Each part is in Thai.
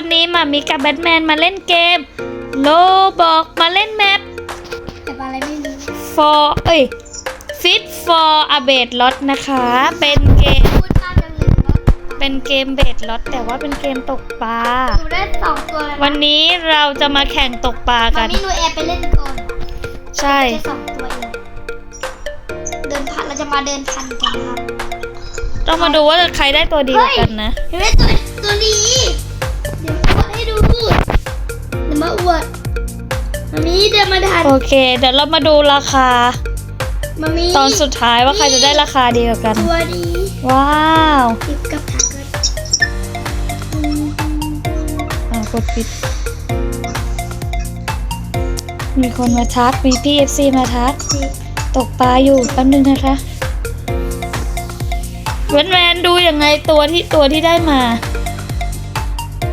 วันนี้มามีกับแบทแมนมาเล่นเกม โลบอกมาเล่นแมปแต่อะไรไม่รู้ for เอ้ย fit for a bed lot นะคะ เป็นเกม พูดตามจังเลยว่าเป็นเกมเบดล็อตแต่ว่าเป็นเกมตกปลา หนูได้สองตัวแล้ววันนี้เราจะมาแข่งตกปลามักัน นมีหนูแอบไปเล่นก่อนใช่แค่สองตัวเอง เดินพันเราจะมาเดินพันกันครับต้องมาดูว่าใครได้ตัวดีกว่ากันนะเห็นไหมตัวตัวนี้ มาอวดมามีเดินมาทันโอเค เดี๋ยวเรามาดูราคา มามีตอนสุดท้ายว่าใครจะได้ราคาดีกว่ากัน ตัวนี้ว้าวติดกับถังกันอ่ากดปิด มีคนมาทักมีพี่เอฟซีมาทักสิตกปลาอยู่แป๊บนึงนะคะแวนแวนดูยังไงตัวที่ตัวที่ได้มา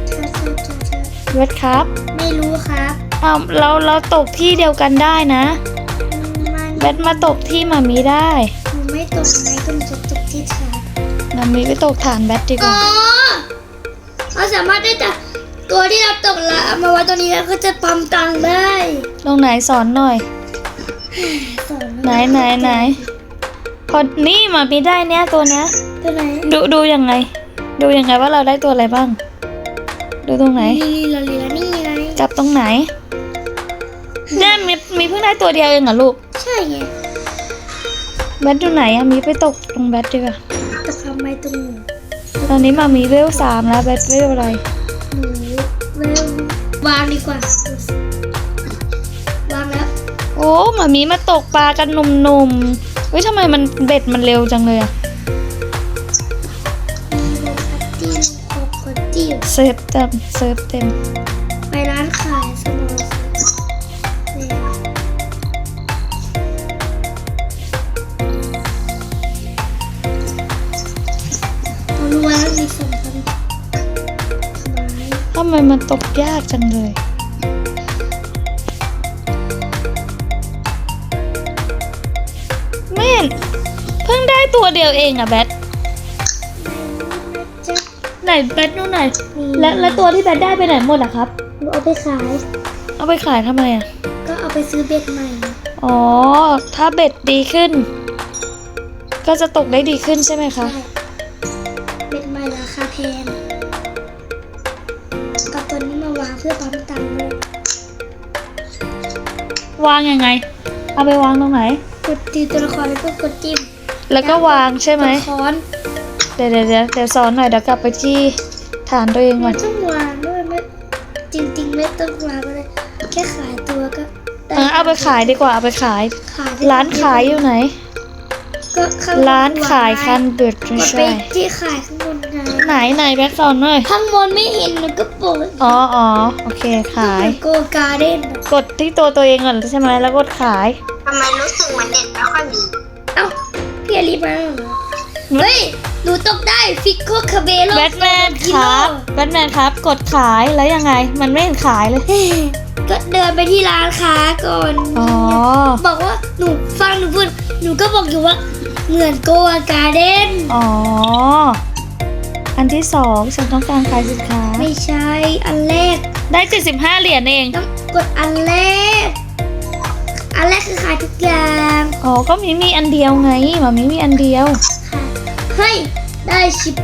เธอเธอเธอเธอเวทครับ ไม่รู้ครับอ้าวเราเราตกที่เดียวกันได้นะมันแบทมาตกที่มามีได้หนูไม่ตกไหนก็หนูจะตกที่เธอมามีไปตกฐานแบทดีกอ๋อว่าเราสามารถได้จากตัวที่เราตกแล้วเอามาไว้ตัวนี้แล้วก็จะปั๊มตังค์ได้ลงไหนสอนหน่อย สอนไหนไหนไหนพอนี่มามีได้เนี้ยตัวเนี้ย ตัวไหนดูดูยังไง ดูยังไงว่าเราได้ตัวอะไรบ้าง ดูตรงไหน นี่เราเรียน นี่ไงจับตรงไหนเนี่ยมีมีเพิ่งได้ตัวเดียวเองเหรอลูก ใช่ไงแบทอยู่ไหนอะมีไปตกตรงแบทดีกว่าแต่ทำไมตรงหนูตอนนี้มามีเวลสามแล้วแบทเวลอะไรหนูเร็ววางดีกว่าวางแล้ว โอ้มามีมาตกปลากันหนุ่มๆเฮ้ยทำไมมันเบ็ดมันเร็วจังเลยอะมีโลคัตตี้โคโคตี้เซฟเต็มเซฟเต็มไป ร้านขายสมอเรารู้ว่ามีสองพันไม้ทำไมมันตกยากจังเลยแม่นเพิ่งได้ตัวเดียวเองอะแบทจะไหนแบทดูหน่อยและและตัวที่แบทได้ไปไหนหมดอะครับหนู เอาไปขาย เอาไปขายทำไมอะก็เอาไปซื้อเบ็ดใหม่ อ๋อ ถ้าเบ็ดดีขึ้น ก็จะตกได้ดีขึ้นใช่ไหมคะใช่เบ็ดใหม่ราคาแพงเอาตัวนี้มาวางเพื่อปั๊มตังค์เลยวางยังไง เอาไปวางตรงไหน กดตีตัวละครแล้วก็กดจิ้มแล้วก็วางใช่ไหม กดค้อนเดี๋ยวเดี๋ยวเดี๋ยวเดี๋ยวสอนหน่อยเดี๋ยวกลับไปที่ฐานตัวเองก่มัอนนต้องวางด้วย ไม่จริงๆไม่ต้องวางก็ได้แค่ขายตัวก็ด้เออเอาไปขายดีกว่าเอาไปขาย ขายร้านขายอยู่ไหน ก็ข้างบร้านขายคันเบิดกไม่ดไปใช่ที่ขายข้างบนไงไหนไหนแบ็คสอนหน่อยข้างบนไม่เห็นหนูก็โปะอ๋ออ๋อโอเคขาย โกการ์เด้นกดที่ตัวตัวเองก่อนใช่ไหมแล้วกดขายทำไมรู้สึกเหมือนเด็กไม่ค่อยดีเอ้าพี่อลีมาแล้วเหรอ เฮ้ย หนูตกได้ฟิกโคคาเบโลแบทแมนครับแบทแมนครับ กดขายแล้วยังไง มันไม่เห็นขายเลย ก็เดินไปที่ร้านค้าก่อนอ๋อบอกว่าหนูฟังหนูพูดหนูก็บอกอยู่ว่าเหมือนโกการ์เด้นอ๋อ อันที่สองฉันต้องการขายสินค้า ไม่ใช่ อันแรก ได้ 75 เหรียญเอง ต้องกดอันแรก อันแรกคือขายทุกอย่าง อ๋อ ก็มีมีอันเดียวไงหมามีมีอันเดียว ค่ะเฮ้ยได้ชิป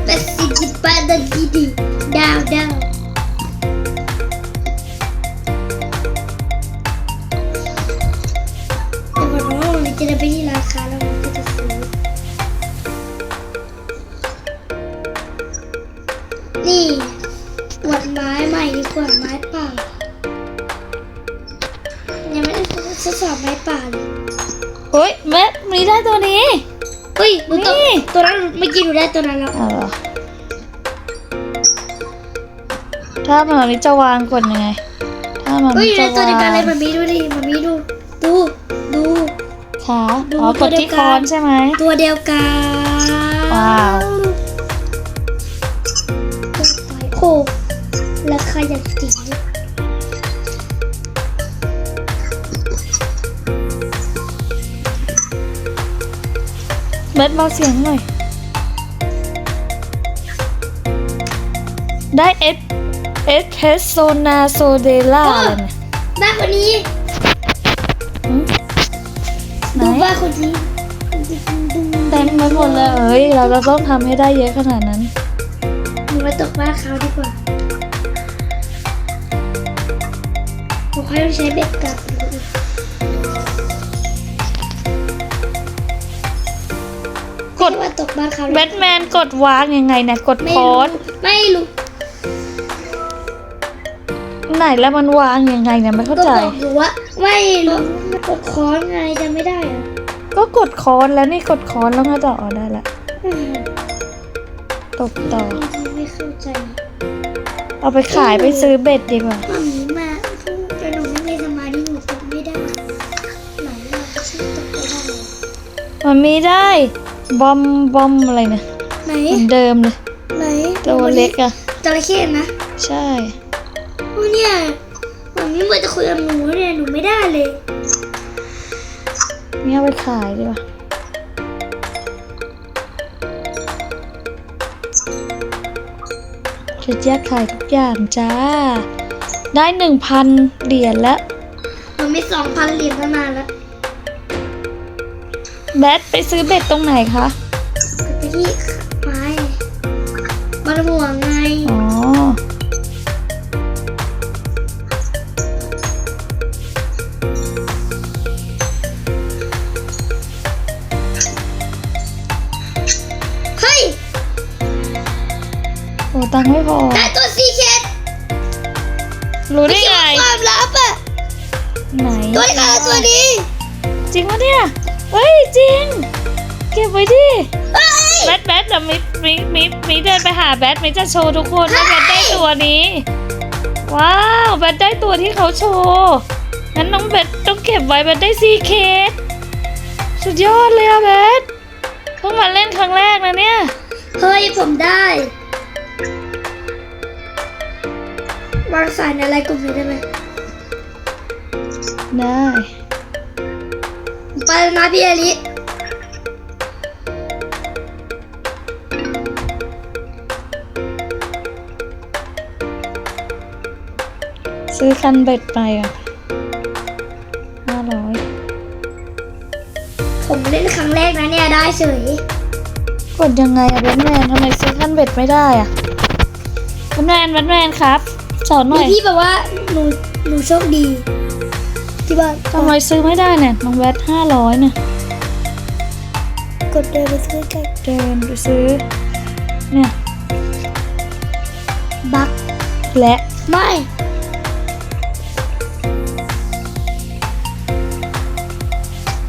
ตกนี่ตัวนั้นเมื่อกี้หนูได้ตัวนั้นแล้วเอาเหรอถ้าหมามีจะวางกดยังไง ถ้าหมาเฮ้ยมีอยู่จะในตัววาเดียวกันเลยงมามีดูดิมามีดูดูดู ขาดูอ๋อกดที่ตัวเดียวกันคอนใช่ไหม ตัวเดียวกันว้าวโคราคาอย่าง บิร์ดเบาเสียงหน่อย ได้เอฟเอสเพสโซนาโซเดล่าอะไรเนี่ยบ้านคนนี้ หืมไหนดูบ้านคนนี้เต็มไปหมดเลยเอ้ยเราจะต้องทำให้ได้เยอะขนาดนั้น หนูมาตกบ้านเขาดีกว่าผมค่อยใช้เบ็ดกลับ กดว่าตกบ้านเขาแบทแมนกดวางยังไงเนี่ยกดไม่โพรู้สต์ไม่รู้ไหนแล้วมันวางยังไงเนี่ยไม่เข้าก็ใจบอกอยู่ว่าไม่รู้กดค้อนไงจะไม่ได้เหรอะก็กดค้อนแล้วนี่กดค้อนแล้วก็ต่ออได้ละตกต่อไม่เข้าใจ เอาไปขายไปซื้อเบ็ดดีกว่าตอนนี้มาแต่หนูไม่มีสมาธิหนูตกไม่ได้ไหนเราจะชื่อตกไปได้มันมีได้ บอมบอมอะไรเนี่ยไหน เหมือนเดิมเลยไหนตัวเล็กอะจระเข้นะใช่โอ้เนี่ยผมนี่เหมือนจะคุยกับหนูเนี่ยหนูไม่ได้เลยนี่เอาไปขายดีกว่าจะแยกขายทุกอย่างจ้า ได้หนึ่งพันเหรียญแล้วหนูมีสองพันเหรียญประมาณแล้ว แบทไปซื้อเบ็ดตรงไหนคะก็ไปที่ไม้มันห่วงไง อ๋อ เฮ้ย โอ้ตังค์ไม่พอได้ตัวซีเคทรู้ได้ไงความลับอะไหนตัวนี้ค่ะตัวนี้ จริงปะเนี่ย เฮ้ยจริง เก็บไว้ดิเฮ้ยแบทแบทเดี๋ยวมิมิมิมิเดินไปหาแบทมิจะโชว์ทุกคนว่าแบทได้ตัวนี้ ว้าวแบทได้ตัวที่เขาโชว์งั้นน้องแบทต้องเก็บไว้แบทได้ซีเคสสุดยอดเลยอะแบทเพิ่งมาเล่นครั้งแรกนะเนี่ยเฮ้ยผมได้วางสายในอะไรกลุ่มนี้ได้ไหมได้ ไปแล้วนะพี่อลิซื้อคันเบ็ดไปอะห้าร้อยผมเล่นครั้งแรกนะเนี่ยได้เฉย กดยังไงอะแบทแมนทำไมซื้อคันเบ็ดไม่ได้อะแบทแมนแบทแมนครับ สอนหน่มีอย พี่แบบว่าหนูหนูโชคดี ที่บ้านทำไมซื้อไม่ได้เนี่ยน้องแบทห้าร้อยเนี่ยกดเดินไปซื้อกันเดินไปซื้อเนี่ยบักและไม่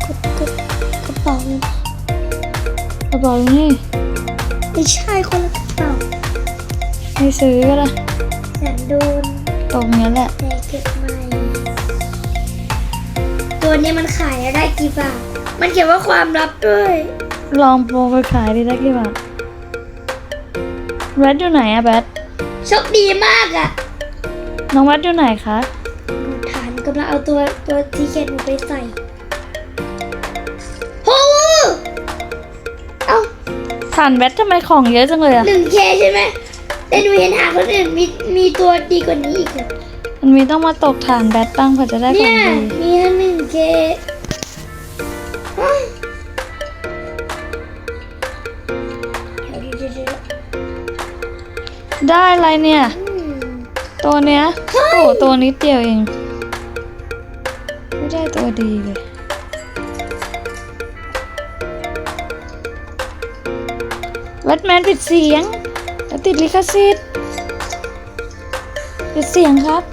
กดกดกระเป๋ากระเป๋าอยู่นี่ไม่ใช่คนละกระเป๋าไม่ซื้อก็ได้แสนโดนตรงเนี้ยแหละแต่เก็บใหม่ ตัวนี้มันขายได้กี่บาท มันเขียนว่าความลับด้วย ลองโปรไปขายดีได้กี่บาทแบทอยู่ไหนอะแบทโชคดีมากอะน้องแบทอยู่ไหนคะหนูฐานกำลังเอาตัวตัวทีเกตหนูไปใส่โอ้โหเอ้าฐานแบททำไมของเยอะจังเลยอะหนึ่งเคใช่ไหมแต่หนูเห็นหาคนอื่นมีมีตัวดีกว่านี้อีกอะมันมีต้องมาตกฐานแบทบ้างเพื่อจะได้ขเนี่องยดีมีแค่หนึ่งเคเดี๋ยวเดี๋ยว เดี๋ยวได้อะไรเนี่ยอืมตัวเนี้ยโอ้โหตัวนิดเดียวเอง ไม่ได้ตัวดีเลยแบทแมนปิดเสียงแล้วติดลิขสิทธิ์ปิดเสียงครับ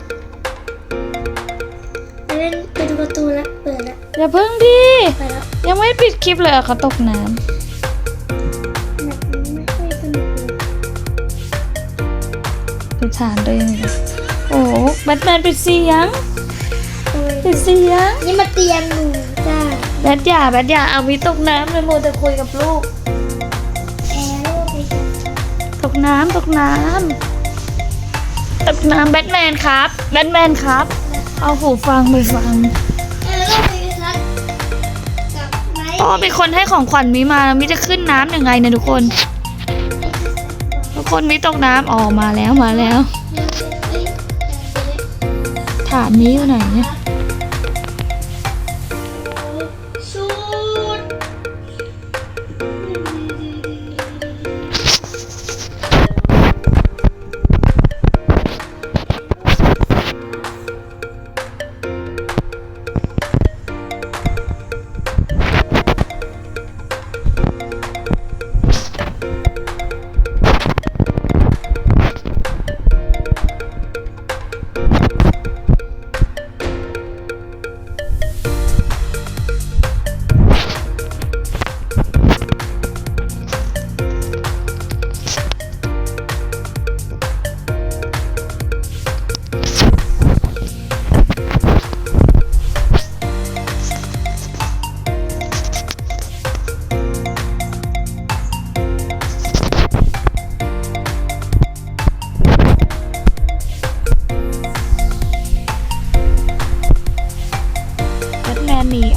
อย่าเพิ่งดิไปแล้วยังไม่ปิดคลิปเลยอะเขาตกน้แบบนี้ไม่ค่อยสนุกเลยำปิดฐานตัวเองเลยโอ้โหแบทแมนปิดเสียงโอ้ยปิดเสียงนี่มาเตียงหนูจ้าแบทอย่าแบทอย่าเอาวิตกน้ำเลยโมวแต่คุยกับลูก แอร์โลกไปกันตกน้ำตกน้ำตกน้ำแบทแมนครับ แบทแมนครับ เอาหูฟังไปฟัง พ่อเป็นคนให้ของขวัญมิมามิจะขึ้นน้ำยังไงเนี่ยทุกคน ทุกคนมิตกน้ำออกมาแล้วมาแล้ว ถามมิอยู่ไหนเนี่ย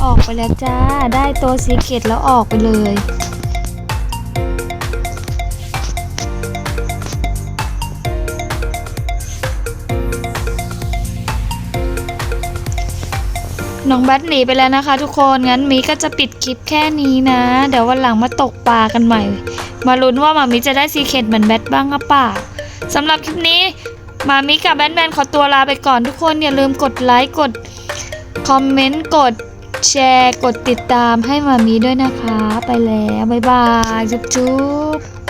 ออกไปแล้วจ้า ได้ตัวซีเกตแล้วออกไปเลย น้องแบทหนีไปแล้วนะคะทุกคน งั้นมีก็จะปิดคลิปแค่นี้นะ เดี๋ยววันหลังมาตกปลากันใหม่ มาลุ้นว่ามามิจะได้ซีเคทเหมือนแบทบ้างหรือเปล่าสำหรับคลิปนี้มามิกับแบทแมนขอตัวลาไปก่อนทุกคนอย่าลืมกดไลค์กดคอมเมนต์กด แชร์ กดติดตามให้มามีด้วยนะคะ ไปแล้ว บ๊ายบาย จุ๊บ